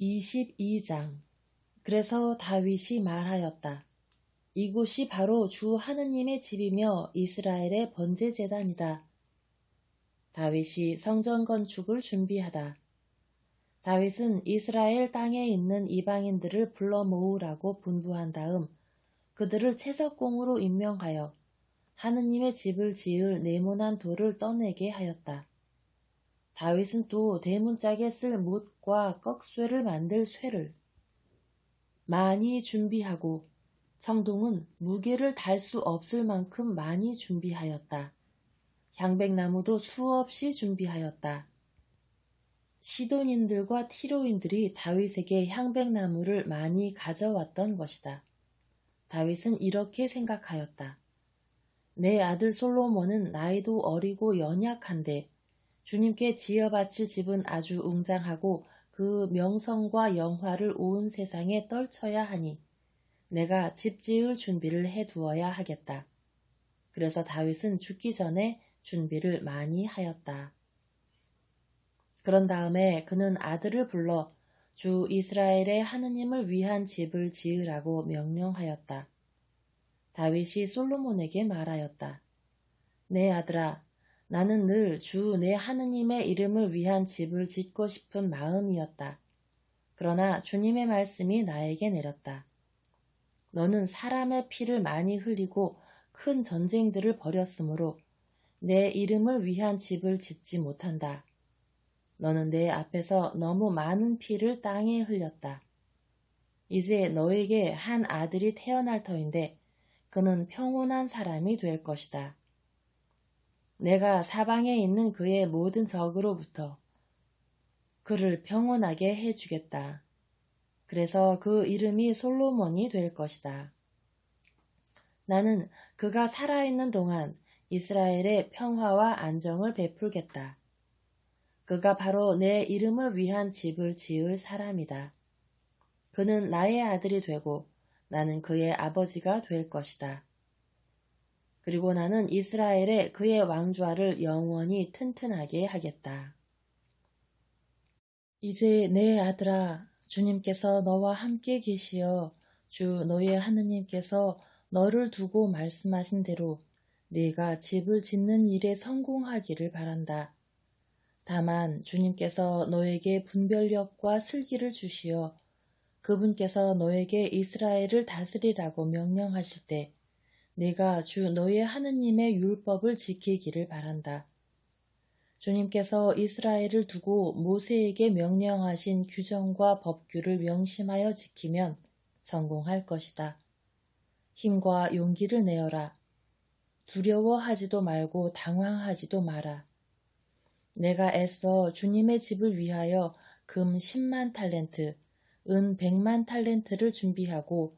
22장 그래서 다윗이 말하였다. 이곳이 바로 주 하느님의 집이며 이스라엘의 번제 재단이다. 다윗이 성전 건축을 준비하다. 다윗은 이스라엘 땅에 있는 이방인들을 불러 모으라고 분부한 다음 그들을 채석공으로 임명하여 하느님의 집을 지을 네모난 돌을 떠내게 하였다. 다윗은 또 대문짝에 쓸 못과 꺽쇠를 만들 쇠를 많이 준비하고 청동은 무게를 달 수 없을 만큼 많이 준비하였다. 향백나무도 수없이 준비하였다. 시돈인들과 티로인들이 다윗에게 향백나무를 많이 가져왔던 것이다. 다윗은 이렇게 생각하였다. 내 아들 솔로몬은 나이도 어리고 연약한데 주님께 지어 바칠 집은 아주 웅장하고 그 명성과 영화를 온 세상에 떨쳐야 하니 내가 집 지을 준비를 해 두어야 하겠다. 그래서 다윗은 죽기 전에 준비를 많이 하였다. 그런 다음에 그는 아들을 불러 주 이스라엘의 하느님을 위한 집을 지으라고 명령하였다. 다윗이 솔로몬에게 말하였다. 내 아들아, 나는 늘 주 내 하느님의 이름을 위한 집을 짓고 싶은 마음이었다. 그러나 주님의 말씀이 나에게 내렸다. 너는 사람의 피를 많이 흘리고 큰 전쟁들을 벌였으므로 내 이름을 위한 집을 짓지 못한다. 너는 내 앞에서 너무 많은 피를 땅에 흘렸다. 이제 너에게 한 아들이 태어날 터인데 그는 평온한 사람이 될 것이다. 내가 사방에 있는 그의 모든 적으로부터 그를 평온하게 해주겠다. 그래서 그 이름이 솔로몬이 될 것이다. 나는 그가 살아있는 동안 이스라엘의 평화와 안정을 베풀겠다. 그가 바로 내 이름을 위한 집을 지을 사람이다. 그는 나의 아들이 되고 나는 그의 아버지가 될 것이다. 그리고 나는 이스라엘의 그의 왕좌를 영원히 튼튼하게 하겠다. 이제 내 아들아, 주님께서 너와 함께 계시어 주 너의 하느님께서 너를 두고 말씀하신 대로 네가 집을 짓는 일에 성공하기를 바란다. 다만 주님께서 너에게 분별력과 슬기를 주시어 그분께서 너에게 이스라엘을 다스리라고 명령하실 때 내가 주 너의 하느님의 율법을 지키기를 바란다. 주님께서 이스라엘을 두고 모세에게 명령하신 규정과 법규를 명심하여 지키면 성공할 것이다. 힘과 용기를 내어라. 두려워하지도 말고 당황하지도 마라. 내가 애써 주님의 집을 위하여 금 10만 탈렌트, 은 100만 탈렌트를 준비하고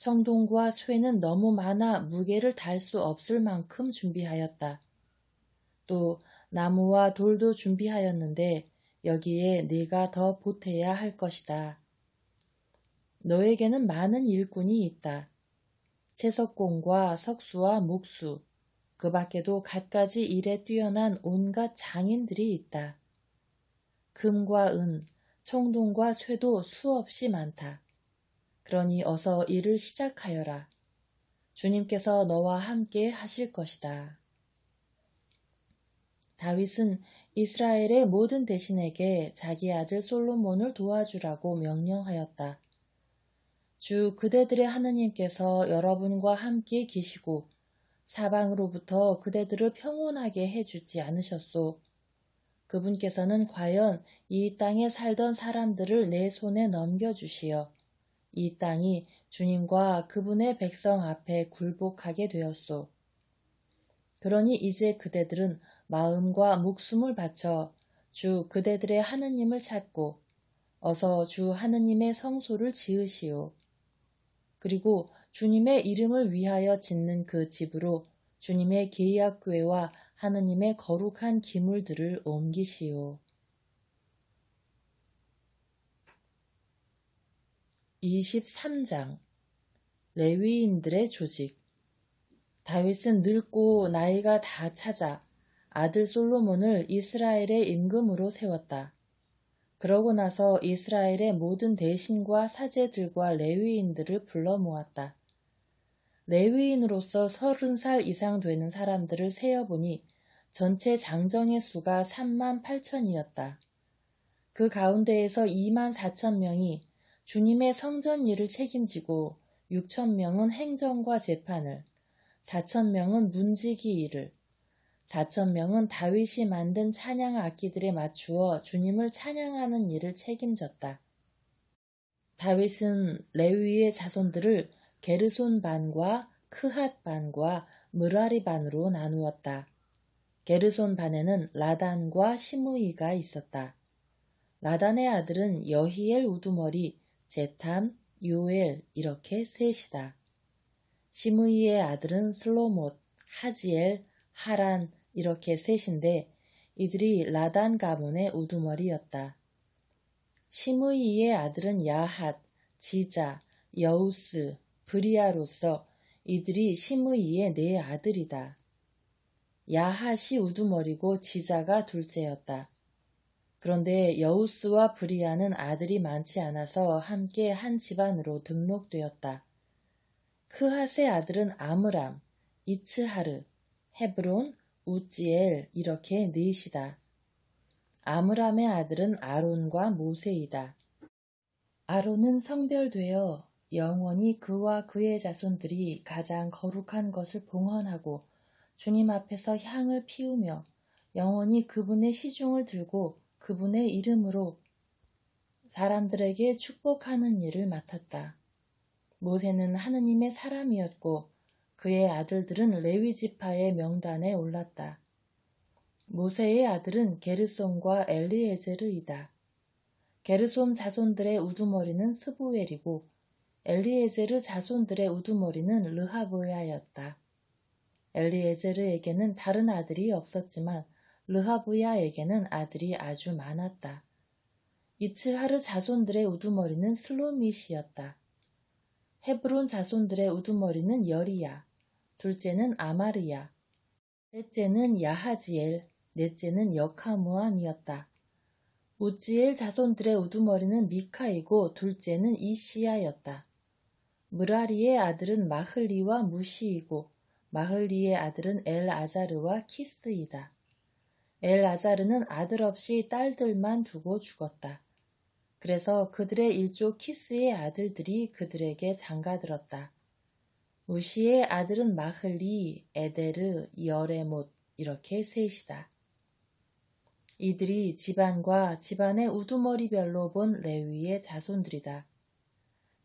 청동과 쇠는 너무 많아 무게를 달 수 없을 만큼 준비하였다. 또 나무와 돌도 준비하였는데 여기에 네가 더 보태야 할 것이다. 너에게는 많은 일꾼이 있다. 채석공과 석수와 목수, 그 밖에도 갖가지 일에 뛰어난 온갖 장인들이 있다. 금과 은, 청동과 쇠도 수없이 많다. 그러니 어서 일을 시작하여라. 주님께서 너와 함께 하실 것이다. 다윗은 이스라엘의 모든 대신에게 자기 아들 솔로몬을 도와주라고 명령하였다. 주 그대들의 하느님께서 여러분과 함께 계시고 사방으로부터 그대들을 평온하게 해주지 않으셨소. 그분께서는 과연 이 땅에 살던 사람들을 내 손에 넘겨주시어 이 땅이 주님과 그분의 백성 앞에 굴복하게 되었소. 그러니 이제 그대들은 마음과 목숨을 바쳐 주 그대들의 하느님을 찾고 어서 주 하느님의 성소를 지으시오. 그리고 주님의 이름을 위하여 짓는 그 집으로 주님의 계약궤와 하느님의 거룩한 기물들을 옮기시오. 23장 레위인들의 조직 다윗은 늙고 나이가 다 차자 아들 솔로몬을 이스라엘의 임금으로 세웠다. 그러고 나서 이스라엘의 모든 대신과 사제들과 레위인들을 불러 모았다. 레위인으로서 서른 살 이상 되는 사람들을 세어보니 전체 장정의 수가 3만 8천이었다. 그 가운데에서 2만 4천 명이 주님의 성전 일을 책임지고 6천 명은 행정과 재판을, 4천 명은 문지기 일을, 4천 명은 다윗이 만든 찬양 악기들에 맞추어 주님을 찬양하는 일을 책임졌다. 다윗은 레위의 자손들을 게르손 반과 크핫 반과 무라리 반으로 나누었다. 게르손 반에는 라단과 시므이가 있었다. 라단의 아들은 여히엘 우두머리, 제탐, 요엘 이렇게 셋이다. 시므이의 아들은 슬로못, 하지엘, 하란 이렇게 셋인데 이들이 라단 가문의 우두머리였다. 시므이의 아들은 야핫, 지자, 여우스, 브리아로서 이들이 시므이의 네 아들이다. 야핫이 우두머리고 지자가 둘째였다. 그런데 여우스와 브리아는 아들이 많지 않아서 함께 한 집안으로 등록되었다. 크핫의 아들은 아므람, 이츠하르, 헤브론, 우찌엘 이렇게 넷이다. 아므람의 아들은 아론과 모세이다. 아론은 성별되어 영원히 그와 그의 자손들이 가장 거룩한 것을 봉헌하고 주님 앞에서 향을 피우며 영원히 그분의 시중을 들고 그분의 이름으로 사람들에게 축복하는 일을 맡았다. 모세는 하느님의 사람이었고 그의 아들들은 레위 지파의 명단에 올랐다. 모세의 아들은 게르손과 엘리에제르이다. 게르손 자손들의 우두머리는 스부엘이고 엘리에제르 자손들의 우두머리는 르하보야였다. 엘리에제르에게는 다른 아들이 없었지만 르하보야에게는 아들이 아주 많았다. 이츠하르 자손들의 우두머리는 슬로밋이었다. 헤브론 자손들의 우두머리는 여리야, 둘째는 아마르야, 셋째는 야하지엘, 넷째는 여카무암이었다. 우지엘 자손들의 우두머리는 미카이고 둘째는 이시야였다. 무라리의 아들은 마흘리와 무시이고 마흘리의 아들은 엘 아자르와 키스이다. 엘아자르는 아들 없이 딸들만 두고 죽었다. 그래서 그들의 일조 키스의 아들들이 그들에게 장가들었다. 무시의 아들은 마흘리, 에데르, 여레못 이렇게 셋이다. 이들이 집안과 집안의 우두머리별로 본 레위의 자손들이다.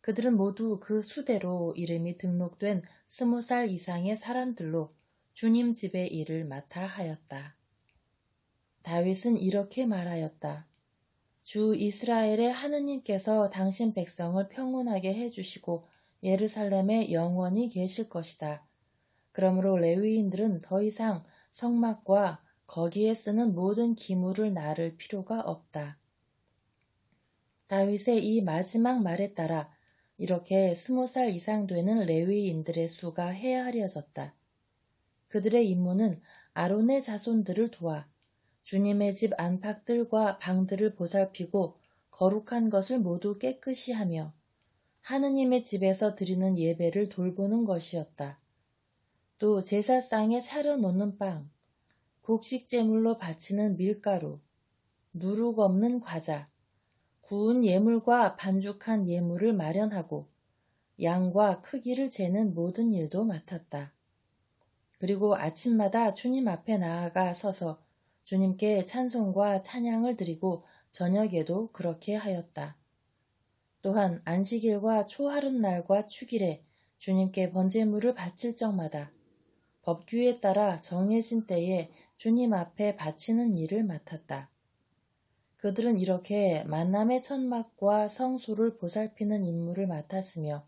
그들은 모두 그 수대로 이름이 등록된 스무 살 이상의 사람들로 주님 집의 일을 맡아 하였다. 다윗은 이렇게 말하였다. 주 이스라엘의 하느님께서 당신 백성을 평온하게 해주시고 예루살렘에 영원히 계실 것이다. 그러므로 레위인들은 더 이상 성막과 거기에 쓰는 모든 기물을 나를 필요가 없다. 다윗의 이 마지막 말에 따라 이렇게 스무 살 이상 되는 레위인들의 수가 헤아려졌다. 그들의 임무는 아론의 자손들을 도와 주님의 집 안팎들과 방들을 보살피고 거룩한 것을 모두 깨끗이 하며 하느님의 집에서 드리는 예배를 돌보는 것이었다. 또 제사상에 차려놓는 빵, 곡식제물로 바치는 밀가루, 누룩 없는 과자, 구운 예물과 반죽한 예물을 마련하고 양과 크기를 재는 모든 일도 맡았다. 그리고 아침마다 주님 앞에 나아가 서서 주님께 찬송과 찬양을 드리고 저녁에도 그렇게 하였다. 또한 안식일과 초하룻날과 축일에 주님께 번제물을 바칠 적마다 법규에 따라 정해진 때에 주님 앞에 바치는 일을 맡았다. 그들은 이렇게 만남의 천막과 성소를 보살피는 임무를 맡았으며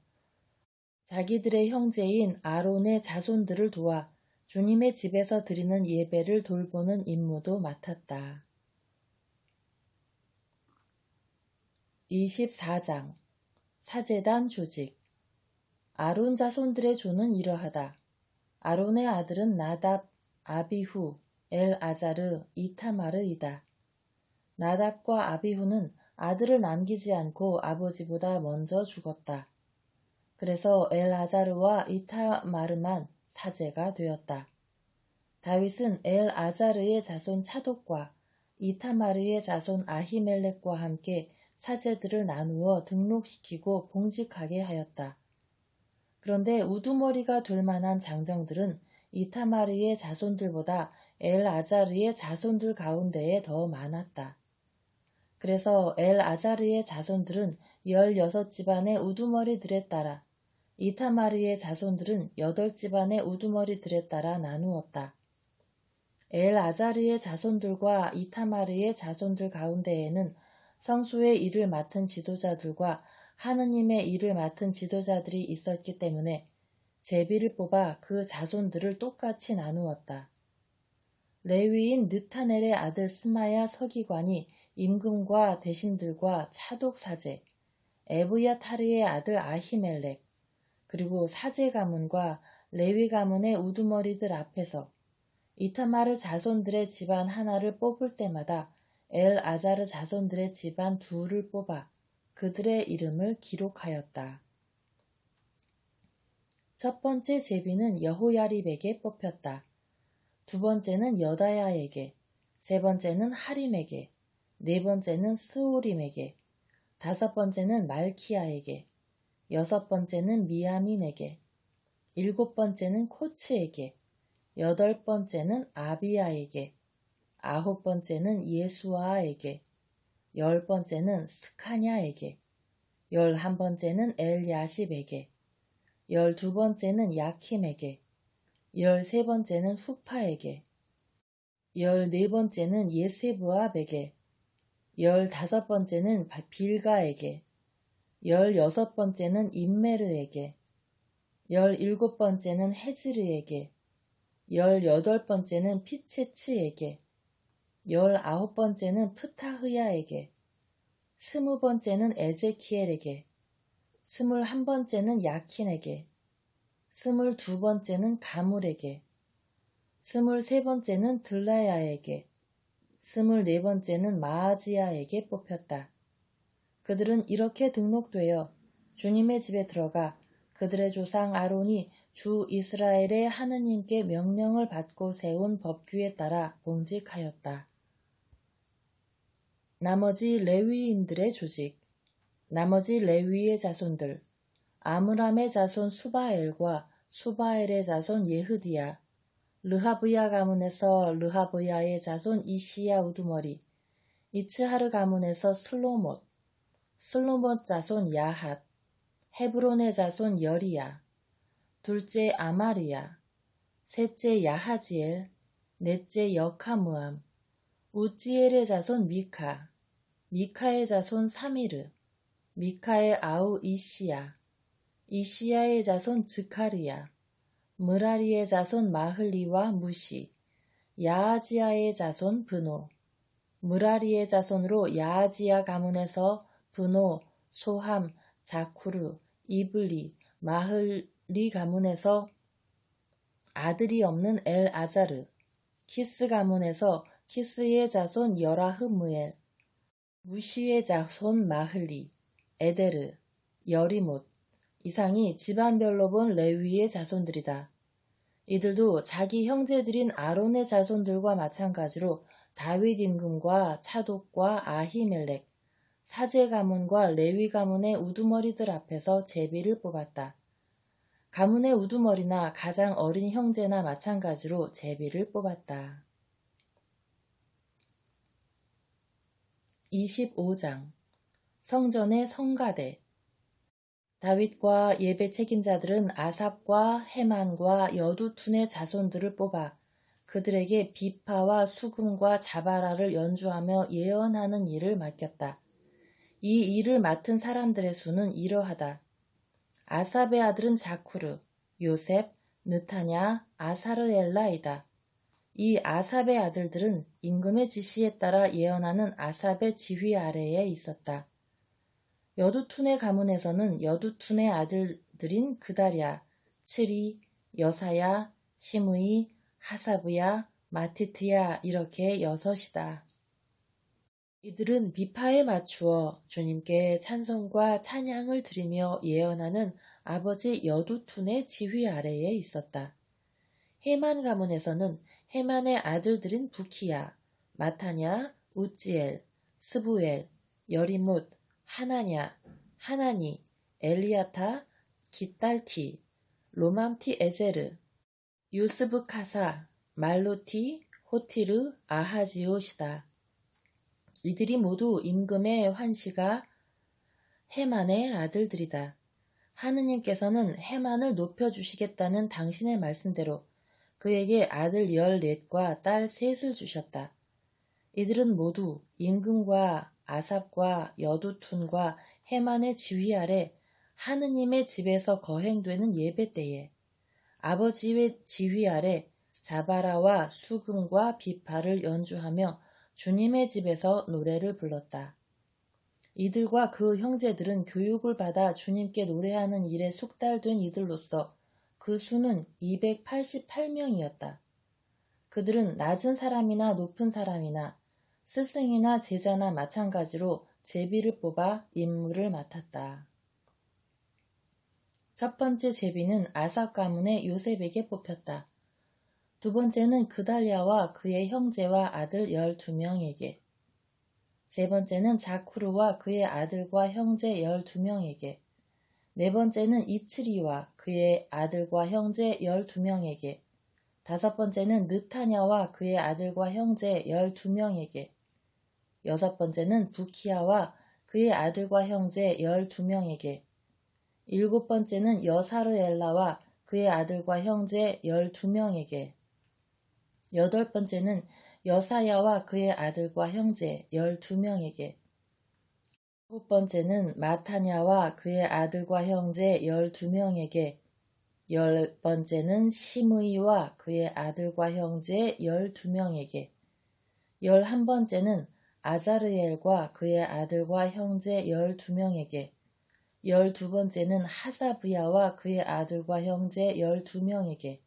자기들의 형제인 아론의 자손들을 도와 주님의 집에서 드리는 예배를 돌보는 임무도 맡았다. 24장 사제단 조직 아론 자손들의 조는 이러하다. 아론의 아들은 나답, 아비후, 엘 아자르, 이타마르이다. 나답과 아비후는 아들을 남기지 않고 아버지보다 먼저 죽었다. 그래서 엘아자르와 이타마르만 사제가 되었다. 다윗은 엘 아자르의 자손 차독과 이타마르의 자손 아히멜렉과 함께 사제들을 나누어 등록시키고 봉직하게 하였다. 그런데 우두머리가 될 만한 장정들은 이타마르의 자손들보다 엘 아자르의 자손들 가운데에 더 많았다. 그래서 엘 아자르의 자손들은 16집안의 우두머리들에 따라 이타마르의 자손들은 8집안의 우두머리들에 따라 나누었다. 엘 아자르의 자손들과 이타마르의 자손들 가운데에는 성소의 일을 맡은 지도자들과 하느님의 일을 맡은 지도자들이 있었기 때문에 제비를 뽑아 그 자손들을 똑같이 나누었다. 레위인 느타넬의 아들 스마야 서기관이 임금과 대신들과 차독 사제, 에브야 타르의 아들 아히멜렉, 그리고 사제 가문과 레위 가문의 우두머리들 앞에서 이타마르 자손들의 집안 하나를 뽑을 때마다 엘 아자르 자손들의 집안 둘을 뽑아 그들의 이름을 기록하였다. 첫 번째 제비는 여호야립에게 뽑혔다. 두 번째는 여다야에게, 세 번째는 하림에게, 네 번째는 스우림에게, 다섯 번째는 말키야에게, 여섯 번째는 미야민에게, 일곱 번째는 코츠에게, 여덟 번째는 아비야에게, 아홉 번째는 예수아에게, 열 번째는 스카냐에게, 열한 번째는 엘야십에게, 열두 번째는 야킴에게, 열세 번째는 후파에게, 열네 번째는 예세부압에게, 열 다섯 번째는 빌가에게, 열 여섯 번째는 임메르에게, 열 일곱 번째는 헤즈르에게, 열 여덟 번째는 피체츠에게, 열아홉 번째는 프타흐야에게, 스무 번째는 에제키엘에게, 스물 한 번째는 야킨에게, 스물 두 번째는 가물에게, 스물 세 번째는 들라야에게, 스물 네 번째는 마아지야에게 뽑혔다. 그들은 이렇게 등록되어 주님의 집에 들어가 그들의 조상 아론이 주 이스라엘의 하느님께 명령을 받고 세운 법규에 따라 봉직하였다. 나머지 레위인들의 조직 나머지 레위의 자손들 아므람의 자손 수바엘과 수바엘의 자손 예흐디야 르하브야 가문에서 르하브야의 자손 이시야 우두머리 이츠하르 가문에서 슬로못 슬로못 자손 야핫 헤브론의 자손 여리야 둘째 아마리야 셋째 야하지엘 넷째 여카무암 우찌엘의 자손 미카 미카의 자손 사미르 미카의 아우 이시야 이시야의 자손 즈카리야 무라리의 자손 마흘리와 무시 야아지야의 자손 브노 무라리의 자손으로 야아지야 가문에서 브노, 소함, 자쿠르, 이블리, 마흘리 가문에서 아들이 없는 엘 아자르, 키스 가문에서 키스의 자손 여라흐무엘, 무시의 자손 마흘리, 에데르, 여리못 이상이 집안별로 본 레위의 자손들이다. 이들도 자기 형제들인 아론의 자손들과 마찬가지로 다윗 임금과 차독과 아히멜렉, 사제 가문과 레위 가문의 우두머리들 앞에서 제비를 뽑았다. 가문의 우두머리나 가장 어린 형제나 마찬가지로 제비를 뽑았다. 25장 성전의 성가대 다윗과 예배 책임자들은 아삽과 해만과 여두툰의 자손들을 뽑아 그들에게 비파와 수금과 자바라를 연주하며 예언하는 일을 맡겼다. 이 일을 맡은 사람들의 수는 이러하다. 아삽의 아들은 자쿠르, 요셉, 느타냐, 아사르엘라이다. 이 아삽의 아들들은 임금의 지시에 따라 예언하는 아삽의 지휘 아래에 있었다. 여두툰의 가문에서는 여두툰의 아들들인 그다랴, 츠리, 여사야, 시므이, 하사브야, 마티트야 이렇게 여섯이다. 이들은 비파에 맞추어 주님께 찬송과 찬양을 드리며 예언하는 아버지 여두툰의 지휘 아래에 있었다. 헤만 가문에서는 헤만의 아들들인 부키야, 마타냐, 우찌엘, 스부엘, 여리뭇, 하나냐, 하나니, 엘리아타, 기딸티, 로맘티 에제르, 유스브카사, 말로티, 호티르, 아하지오시다. 이들이 모두 임금의 환시가 해만의 아들들이다. 하느님께서는 해만을 높여주시겠다는 당신의 말씀대로 그에게 아들 열넷과 딸 셋을 주셨다. 이들은 모두 임금과 아삽과 여두툰과 해만의 지휘 아래 하느님의 집에서 거행되는 예배 때에 아버지의 지휘 아래 자바라와 수금과 비파를 연주하며 주님의 집에서 노래를 불렀다. 이들과 그 형제들은 교육을 받아 주님께 노래하는 일에 숙달된 이들로서 그 수는 288명이었다. 그들은 낮은 사람이나 높은 사람이나 스승이나 제자나 마찬가지로 제비를 뽑아 임무를 맡았다. 첫 번째 제비는 아삽 가문의 요셉에게 뽑혔다. 두 번째는 그달리아와 그의 형제와 아들 12명에게, 세 번째는 자쿠르와 그의 아들과 형제 12명에게, 네 번째는 이츠리와 그의 아들과 형제 12명에게, 다섯 번째는 느타냐와 그의 아들과 형제 12명에게, 여섯 번째는 부키아와 그의 아들과 형제 12명에게, 일곱 번째는 여사르엘라와 그의 아들과 형제 12명에게, 여덟 번째는 여사야와 그의 아들과 형제 12명에게, 아홉 번째는 마타냐와 그의 아들과 형제 12명에게, 열 번째는 시므이와 그의 아들과 형제 12명에게, 열한 번째는 아자르엘과 그의 아들과 형제 12명에게, 열두 번째는 하사브야와 그의 아들과 형제 12명에게,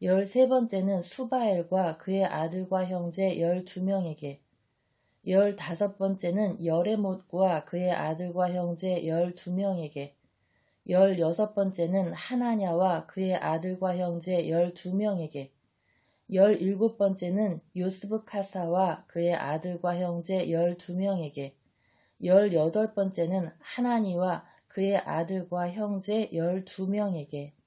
열세 번째는 수바엘과 그의 아들과 형제 열두 명에게, 열다섯 번째는 여레못과 그의 아들과 형제 열두 명에게, 열여섯 번째는 하나냐와 그의 아들과 형제 열두 명에게, 열일곱 번째는 요스브카사와 그의 아들과 형제 열두 명에게, 열여덟 번째는 하나니와 그의 아들과 형제 열두 명에게,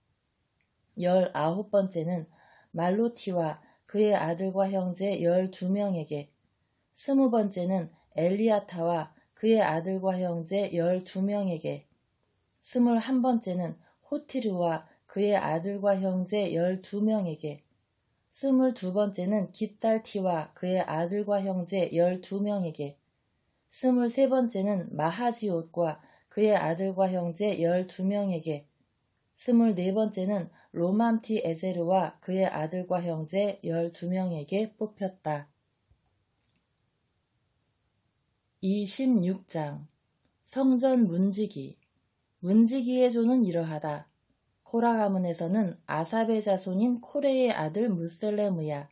열아홉 번째는 말로티와 그의 아들과 형제 열두 명에게, 스무 번째는 엘리아타와 그의 아들과 형제 열두 명에게, 스물 한 번째는 호티르와 그의 아들과 형제 열두 명에게, 스물 두 번째는 기딸티와 그의 아들과 형제 열두 명에게, 스물 세 번째는 마하지옷과 그의 아들과 형제 열두 명에게, 스물네 번째는 로맘티 에제르와 그의 아들과 형제 12명에게 뽑혔다. 26장 성전 문지기 문지기의 조는 이러하다. 코라 가문에서는 아삽의 자손인 코레의 아들 무셀레무야,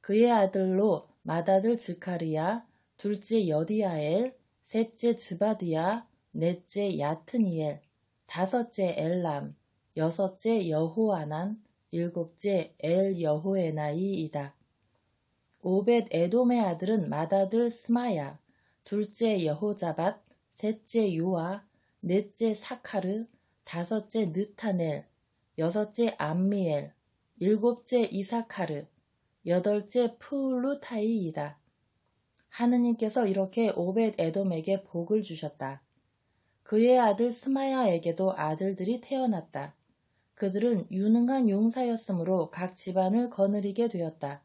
그의 아들로 맏아들 즈카리야, 둘째 여디아엘, 셋째 즈바디야, 넷째 야트니엘, 다섯째 엘람, 여섯째 여호아난, 일곱째 엘 여호에나이이다. 오벳 에돔의 아들은 맏아들 스마야, 둘째 여호자밧, 셋째 요아, 넷째 사카르, 다섯째 느타넬, 여섯째 암미엘, 일곱째 이사카르, 여덟째 푸울루타이이다. 하느님께서 이렇게 오벳 에돔에게 복을 주셨다. 그의 아들 스마야에게도 아들들이 태어났다. 그들은 유능한 용사였으므로 각 집안을 거느리게 되었다.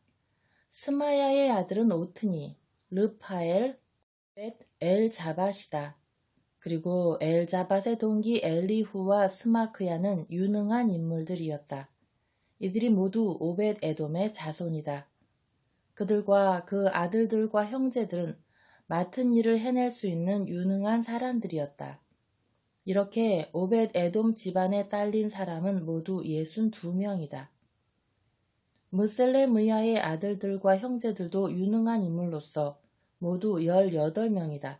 스마야의 아들은 오트니, 르파엘, 벳엘 자바시다. 그리고 엘 자밭의 동기 엘리후와 스마크야는 유능한 인물들이었다. 이들이 모두 오벳 에돔의 자손이다. 그들과 그 아들들과 형제들은 맡은 일을 해낼 수 있는 유능한 사람들이었다. 이렇게 오벳 에돔 집안에 딸린 사람은 모두 예순 두 명이다. 무셀레 무야의 아들들과 형제들도 유능한 인물로서 모두 18명이다.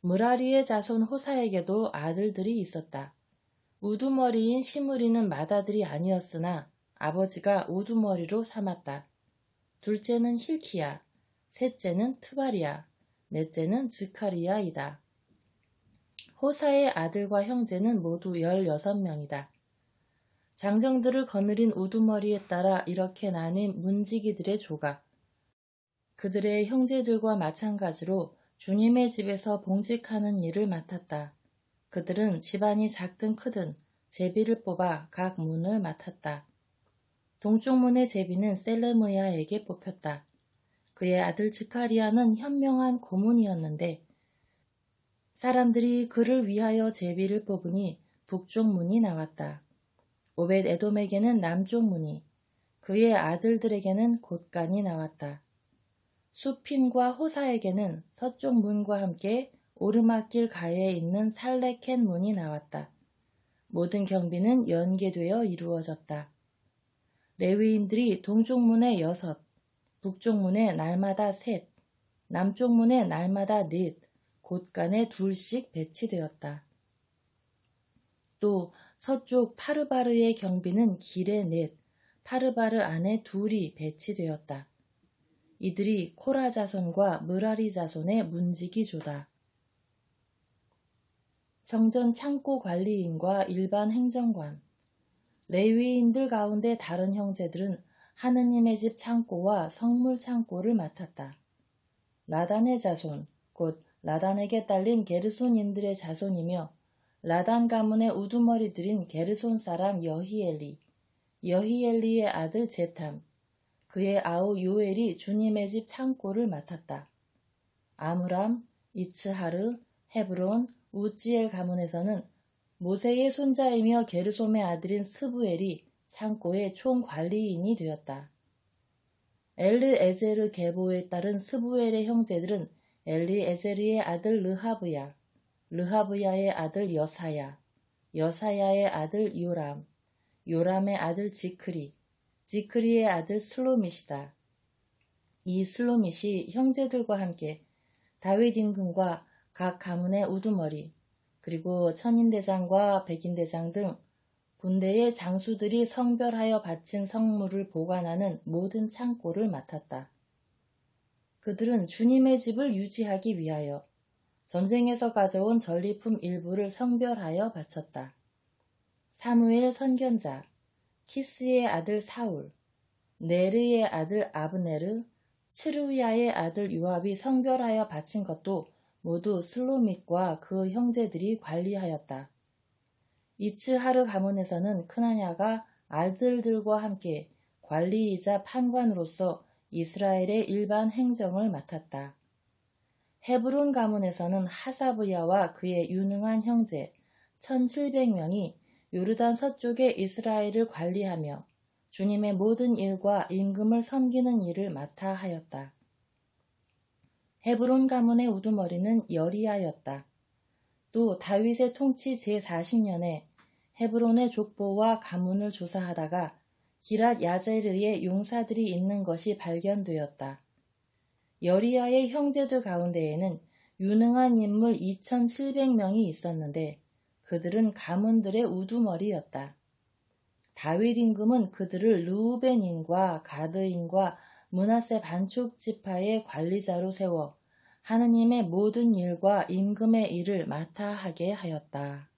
무라리의 자손 호사에게도 아들들이 있었다. 우두머리인 시무리는 맏아들이 아니었으나 아버지가 우두머리로 삼았다. 둘째는 힐키야, 셋째는 트바리야, 넷째는 즈카리야이다. 호사의 아들과 형제는 모두 16명이다. 장정들을 거느린 우두머리에 따라 이렇게 나뉜 문지기들의 조각. 그들의 형제들과 마찬가지로 주님의 집에서 봉직하는 일을 맡았다. 그들은 집안이 작든 크든 제비를 뽑아 각 문을 맡았다. 동쪽 문의 제비는 셀레무야에게 뽑혔다. 그의 아들 즈카리아는 현명한 고문이었는데 사람들이 그를 위하여 제비를 뽑으니 북쪽 문이 나왔다. 오벳 에돔에게는 남쪽 문이, 그의 아들들에게는 곳간이 나왔다. 수핌과 호사에게는 서쪽 문과 함께 오르막길 가에 있는 살레켄 문이 나왔다. 모든 경비는 연계되어 이루어졌다. 레위인들이 동쪽 문에 여섯, 북쪽 문에 날마다 셋, 남쪽 문에 날마다 넷, 곳간에 둘씩 배치되었다. 또 서쪽 파르바르의 경비는 길에 넷, 파르바르 안에 둘이 배치되었다. 이들이 코라 자손과 무라리 자손의 문지기조다. 성전 창고 관리인과 일반 행정관, 레위인들 가운데 다른 형제들은 하느님의 집 창고와 성물 창고를 맡았다. 라단의 자손, 곧 라단에게 딸린 게르손인들의 자손이며 라단 가문의 우두머리들인 게르손 사람 여히엘리, 여히엘리의 아들 제탐, 그의 아우 요엘이 주님의 집 창고를 맡았다. 아므람, 이츠하르, 헤브론, 우찌엘 가문에서는 모세의 손자이며 게르솜의 아들인 스부엘이 창고의 총관리인이 되었다. 엘르 에제르 게보에 따른 스부엘의 형제들은 엘리 에제르의 아들 르하브야, 르하브야의 아들 여사야, 여사야의 아들 요람, 요람의 아들 지크리, 지크리의 아들 슬로밋이다. 이 슬로밋이 형제들과 함께 다윗 임금과 각 가문의 우두머리, 그리고 천인대장과 백인대장 등 군대의 장수들이 성별하여 바친 성물을 보관하는 모든 창고를 맡았다. 그들은 주님의 집을 유지하기 위하여 전쟁에서 가져온 전리품 일부를 성별하여 바쳤다. 사무엘 선견자, 키스의 아들 사울, 네르의 아들 아브네르, 츠루야의 아들 요압이 성별하여 바친 것도 모두 슬로밋과 그 형제들이 관리하였다. 이츠하르 가문에서는 크나냐가 아들들과 함께 관리이자 판관으로서 이스라엘의 일반 행정을 맡았다. 헤브론 가문에서는 하사브야와 그의 유능한 형제 1700명이 요르단 서쪽의 이스라엘을 관리하며 주님의 모든 일과 임금을 섬기는 일을 맡아 하였다. 헤브론 가문의 우두머리는 여리야였다. 또 다윗의 통치 제40년에 헤브론의 족보와 가문을 조사하다가 기랏 야제르의 용사들이 있는 것이 발견되었다. 여리야의 형제들 가운데에는 유능한 인물 2,700명이 있었는데 그들은 가문들의 우두머리였다. 다윗 임금은 그들을 루우벤인과 가드인과 문하세 반쪽 지파의 관리자로 세워 하느님의 모든 일과 임금의 일을 맡아 하게 하였다.